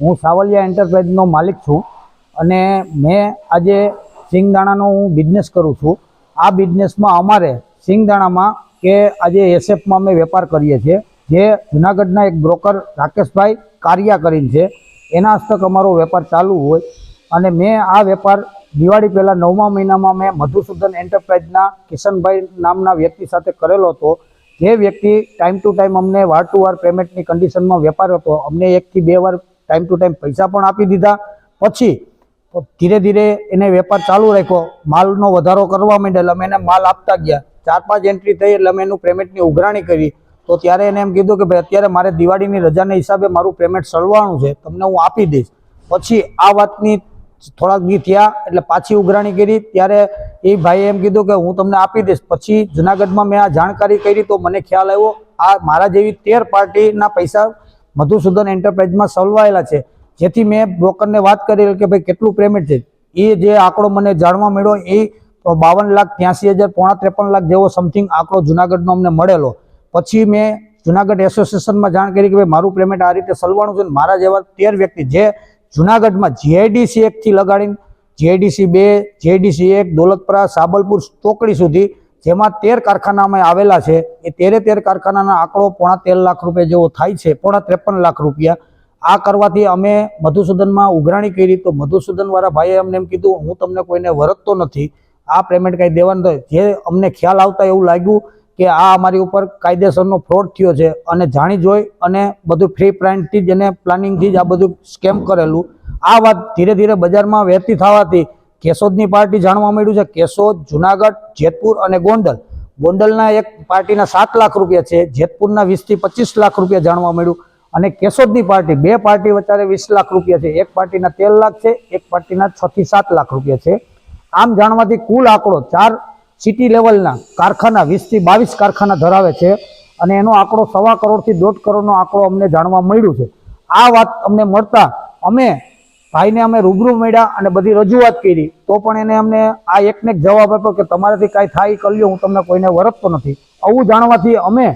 હું સાવલિયા એન્ટરપ્રાઇઝનો માલિક છું અને મેં આજે સિંગદાણાનો હું બિઝનેસ કરું છું. આ બિઝનેસમાં અમારે સિંગદાણામાં કે આજે એસએફમાં અમે વેપાર કરીએ છીએ, જે જુનાગઢના એક બ્રોકર રાકેશભાઈ કારિયા કરીને છે. એના હસ્તક અમારો વેપાર ચાલુ હોય અને મેં આ વેપાર દિવાળી પહેલાં નવમા મહિનામાં મેં મધુસૂદન એન્ટરપ્રાઇઝના કિશનભાઈ નામના વ્યક્તિ સાથે કરેલો હતો. જે વ્યક્તિ ટાઈમ ટુ ટાઈમ અમને વાર ટુ વાર પેમેન્ટની કન્ડિશનમાં વેપાર હતો. અમને એકથી બે વાર ટાઈમ ટુ ટાઈમ પૈસા પણ આપી દીધા. પછી ધીરે ધીરે એને વેપાર ચાલુ રાખ્યો. માલનો વધારો કરવા માંડ્યા. અમે એને માલ આપતા ગયા. ચાર પાંચ એન્ટ્રી થઈ એટલે અમે એનું પેમેન્ટની ઉઘરાણી કરી. તો ત્યારે એને એમ કીધું કે ભાઈ, અત્યારે મારે દિવાળીની રજાના હિસાબે મારું પેમેન્ટ સળવાનું છે. તમને હું આપી દઈશ. પછી આ વાતની થોડાક દી થયા એટલે પાછી ઉઘરાણી કરી. ત્યારે એ ભાઈએ એમ કીધું કે હું તમને આપી દઈશ. પછી જુનાગઢમાં મેં આ જાણકારી કરી તો મને ખ્યાલ આવ્યો. આ મારા જેવી તેર પાર્ટીના પૈસા મધુસૂદન એન્ટરપ્રાઇઝમાં સલવાયેલા છે. જેથી મેં બ્રોકરને વાત કરી કે ભાઈ કેટલું પેમેન્ટ છે? એ જે આંકડો મને જાણવા મળ્યો, એ બાવન લાખ ત્યાંસી હજાર પોણા ત્રેપન લાખ જેવો સમથિંગ આંકડો જુનાગઢનો અમને મળેલો. પછી મેં જુનાગઢ એસોસિએશનમાં જાણ કરી કે ભાઈ મારું પેમેન્ટ આ રીતે સલવાનું છે મારા જેવા તેર વ્યક્તિ જે જુનાગઢમાં જીઆઈડીસી એકથી લગાડીને જીઆઈડીસી બે જીઆઈડીસી એક, દોલતપરા, સાબલપુર ચોકડી સુધી જેમાં તેર કારખાનામાં આવેલા છે. એ તેરે તેર કારખાનાના આંકડો પોણા તેર લાખ રૂપિયા જેવો થાય છે, પોણા ત્રેપન લાખ રૂપિયા. આ કરવાથી અમે મધુસૂદનમાં ઉઘરાણી કરી. તો મધુસૂદન વાળા ભાઈએ અમને એમ કીધું, હું તમને કોઈને વરતતો નથી. આ પેમેન્ટ કાંઈ દેવાનું જે અમને ખ્યાલ આવતા એવું લાગ્યું કે આ અમારી ઉપર કાયદેસરનો ફ્રોડ થયો છે. અને જાણી જોઈ અને બધું ફ્રી પ્લાન્ટથી જ અને પ્લાનિંગથી જ આ બધું સ્કેમ કરેલું. આ વાત ધીરે ધીરે બજારમાં વહેતી થવાથી કેશોદની પાર્ટી જાણવા મળ્યું છે. કેશોદ, જુનાગઢ, જેતપુર અને ગોંડલ. ગોંડલના એક પાર્ટીના સાત લાખ રૂપિયા છે. જેતપુરના વીસથી પચીસ લાખ રૂપિયા જાણવા મળ્યું. અને કેશોદની પાર્ટી, બે પાર્ટી વચ્ચે વીસ લાખ રૂપિયા છે. એક પાર્ટીના તેર લાખ છે, એક પાર્ટીના છ થી સાત લાખ રૂપિયા છે. આમ જાણવાથી કુલ આંકડો ચાર સિટી લેવલના કારખાના, વીસથી બાવીસ કારખાના ધરાવે છે. અને એનો આંકડો સવા કરોડથી દોઢ કરોડનો આંકડો અમને જાણવા મળ્યું છે. આ વાત અમને મળતા અમે ભાઈને અમે રૂબરૂ મળ્યા અને બધી રજૂઆત કરી. તો પણ એને અમને આ એકને એક જવાબ આપ્યો કે તમારાથી કાંઈ થાય કરી લ્યો, હું તમને કોઈને વરતતો નથી. આવું જાણવાથી અમે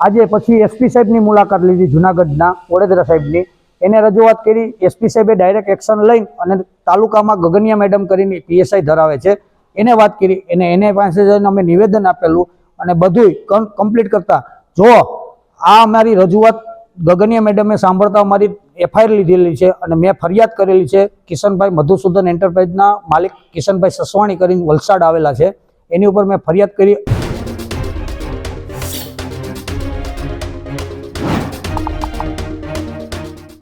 આજે પછી એસપી સાહેબની મુલાકાત લીધી જુનાગઢના વડોદરા સાહેબની. એને રજૂઆત કરી એસપી સાહેબે ડાયરેક્ટ એક્શન લઈ અને તાલુકામાં ગગનિયા મેડમ કરીને પીએસઆઈ ધરાવે છે. એને વાત કરી, એને એને પાસે જઈને અમે નિવેદન આપેલું અને બધુંય કમ્પ્લીટ કરતા, જો આ અમારી રજૂઆત ગગનિયા મેડમે સાંભળતા અમારી એફઆઈઆર લીધેલી છે અને મેં ફરિયાદ કરેલી છે કિશનભાઈ મધુસૂદન એન્ટરપ્રાઇઝના માલિક કિશનભાઈ સસવાણી કરીને વલસાડ આવેલા છે. એની ઉપર મેં ફરિયાદ કરી.